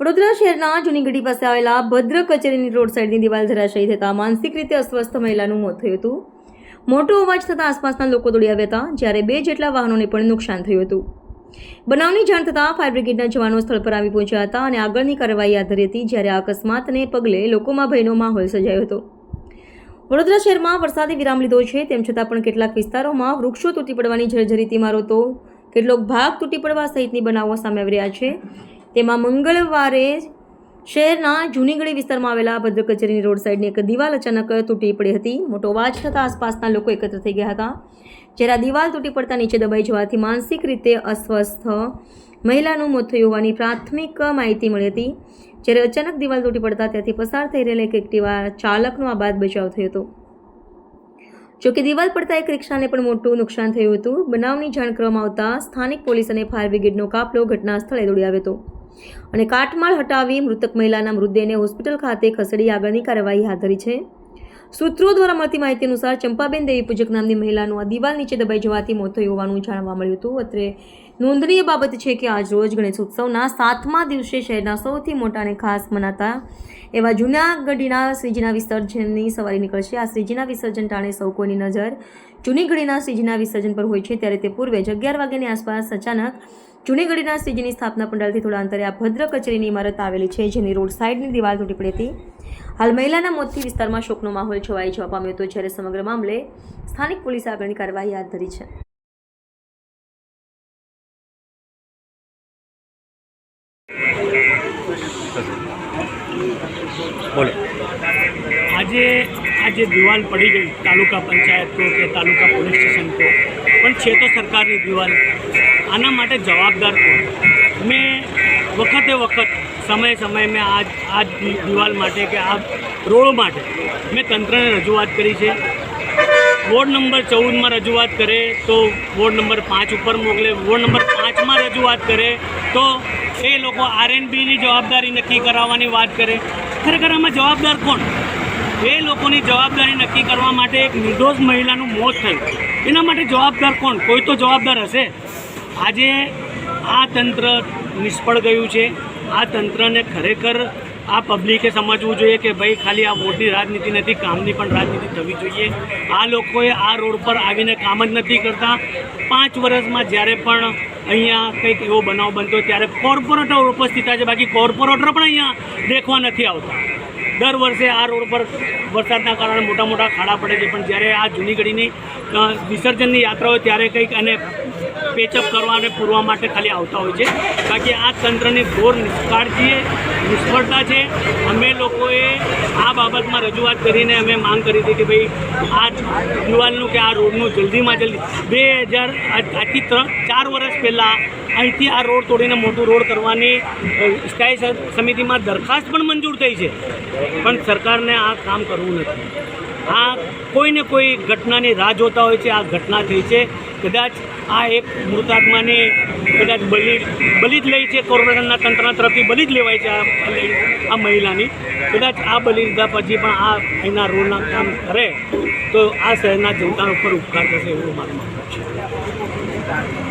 વડોદરા શહેરના જૂનીગઢી પાસે આવેલા ભદ્ર કચેરીની રોડ સાઈડની દિવાલ ધરાશાયી થતાં માનસિક રીતે અસ્વસ્થ મહિલાનું મોત થયું હતું. મોટો અવાજ થતાં આસપાસના લોકો દોડી આવ્યા હતા, જ્યારે બે જેટલા વાહનોને પણ નુકસાન થયું હતું. બનાવની જાણ થતાં ફાયર બ્રિગેડના જવાનો સ્થળ પર આવી પહોંચ્યા હતા અને આગળની કાર્યવાહી હાથ ધરી હતી, જ્યારે આ અકસ્માતને પગલે લોકોમાં ભયનો માહોલ સર્જાયો હતો. વડોદરા શહેરમાં વરસાદે વિરામ લીધો છે, તેમ છતાં પણ કેટલાક વિસ્તારોમાં વૃક્ષો તૂટી પડવાની જર્જરિત ઇમારતો કેટલોક ભાગ તૂટી પડવા સહિતની બનાવો સામે આવી રહ્યા છે. તેમાં મંગળવારે શહેરના જૂનીગઢી વિસ્તારમાં આવેલા ભદ્ર કચેરીની રોડ સાઈડની એક દિવાલ અચાનક તૂટી પડી હતી. મોટો અવાજ થતાં આસપાસના લોકો એકત્ર થઈ ગયા હતા. જ્યારે દિવાલ તૂટી પડતા નીચે દબાઈ જવાથી માનસિક રીતે અસ્વસ્થ મહિલાનું મોત થયું હોવાની પ્રાથમિક માહિતી મળી હતી. જ્યારે અચાનક દિવાલ તૂટી પડતા ત્યાંથી પસાર થઈ રહેલા એક એક્ટિવા ચાલકનો આ બાદ બચાવ થયો હતો. જોકે દિવાલ પડતા એક રિક્ષાને પણ મોટું નુકસાન થયું હતું. બનાવની જાણ કરવામાં આવતા સ્થાનિક પોલીસ અને ફાયર બ્રિગેડનો કાફલો ઘટના સ્થળે દોડી આવ્યો હતો. અને કાટમાળ હટાવી મૃતક મહિલાના મૃતદેહને હોસ્પિટલ ખાતે ખસેડી આગળની કાર્યવાહી હાથ ધરી છે. સૂત્રો દ્વારા મળતી માહિતી અનુસાર ચંપાબેન દેવી પૂજક નામની મહિલાનું આ દિવાલ નીચે દબાઈ જવાથી મોત થયું હોવાનું જાણવા મળ્યું હતું. અત્રે નોંધનીય બાબત છે કે આજ રોજ ગણેશ ઉત્સવના સાતમા દિવસે શહેરના સૌથી મોટા અને ખાસ મનાતા એવા જૂનાગઢીના શ્રીજીના વિસર્જનની સવારી નીકળશે. આ શ્રીજીના વિસર્જન ટાણે સૌ કોઈની નજર ઘડીના શ્રીજીના વિસર્જન પર હોય છે. ત્યારે તે પૂર્વે જ અગિયાર વાગ્યાની આસપાસ અચાનક જૂનીગઢીના શ્રીજીની સ્થાપના પંડાલથી થોડા અંતરે આ ભદ્ર કચેરીની ઇમારત આવેલી છે જેની રોડ સાઈડની દિવાલ તૂટી પડી હતી. હાલ મહિલાના મોતથી વિસ્તારમાં શોકનો માહોલ છવાઈ જવા પામ્યો હતો જ્યારે સમગ્ર મામલે સ્થાનિક પોલીસે આગળની કાર્યવાહી હાથ ધરી છે. બોલો. આજે આ જે દિવાલ પડી ગઈ તાલુકા પંચાયત કહો કે તાલુકા પોલીસ સ્ટેશન કહો પણ છે તો સરકારની દિવાલ. આના માટે જવાબદાર કોણ? મેં વખતે વખત, સમયે સમયે મેં આ આ દિવાલ માટે કે આ રોડ માટે મેં તંત્રને રજૂઆત કરી છે. વોર્ડ નંબર ચૌદમાં રજૂઆત કરે તો વોર્ડ નંબર પાંચ ઉપર મોકલે. વોર્ડ નંબર પાંચમાં રજૂઆત કરે તો એ લોકો આરએનબીની જવાબદારી નક્કી કરાવવાની વાત કરે. ખરેખર આમાં જવાબદાર કોણ? એ લોકોની જવાબદારી નક્કી કરવા માટે એક નિર્દોષ મહિલાનું મોત થયું. એના માટે જવાબદાર કોણ? કોઈ તો જવાબદાર હશે. આજે આ તંત્ર નિષ્ફળ ગયું છે. આ તંત્રને ખરેખર આ પબ્લિકે સમજવું જોઈએ કે ભાઈ ખાલી આ વોટની રાજનીતિ નથી કામની પણ રાજનીતિ થવી જોઈએ. આ લોકોએ આ રોડ પર આવીને કામ જ નથી કરતા. પાંચ વર્ષમાં જ્યારે પણ અહીંયા કંઈક એવો બનાવ બનતો ત્યારે કોર્પોરેટર ઉપસ્થિત થાય છે. બાકી કોર્પોરેટર પણ અહીંયા દેખવા નથી આવતા. દર વર્ષે આ રોડ પર વરસાદના કારણે મોટા મોટા ખાડા પડે છે. પણ જ્યારે આ જૂની અ, વિસર્જનની યાત્રા હોય ત્યારે કંઈક અને પેચઅપ કરવા અને પૂરવા માટે ખાલી આવતા હોય છે. બાકી આ તંત્રની ઘોર નિષ્કાળજીએ નિષ્ફળતા છે. અમે લોકોએ આ બાબતમાં રજૂઆત કરીને અમે માંગ કરી હતી કે ભાઈ, આ દિવાલનું કે આ રોડનું જલ્દીમાં જલ્દી બે હજાર આથી ચાર વર્ષ પહેલાં અહીંથી આ રોડ તોડીને મોટું રોડ કરવાની સ્થાયી સમિતિમાં દરખાસ્ત પણ મંજૂર થઈ છે. પણ સરકારને આ કામ કરવું નથી. આ કોઈને કોઈ ઘટનાની રાહ જોતા હોય છે, આ ઘટના થઈ છે. કદાચ આ એક મૃતાત્માની કદાચ બલી બલી જ લઈ છે કોર્પોરેશનના તંત્રના તરફથી બલી જ લેવાય છે આ આ મહિલાની. કદાચ આ બલી લીધા પછી પણ આ અહીંના રોડના કામ કરે, તો આ શહેરના જનતા ઉપર ઉપકાર થશે એવું મારું માનવું છે.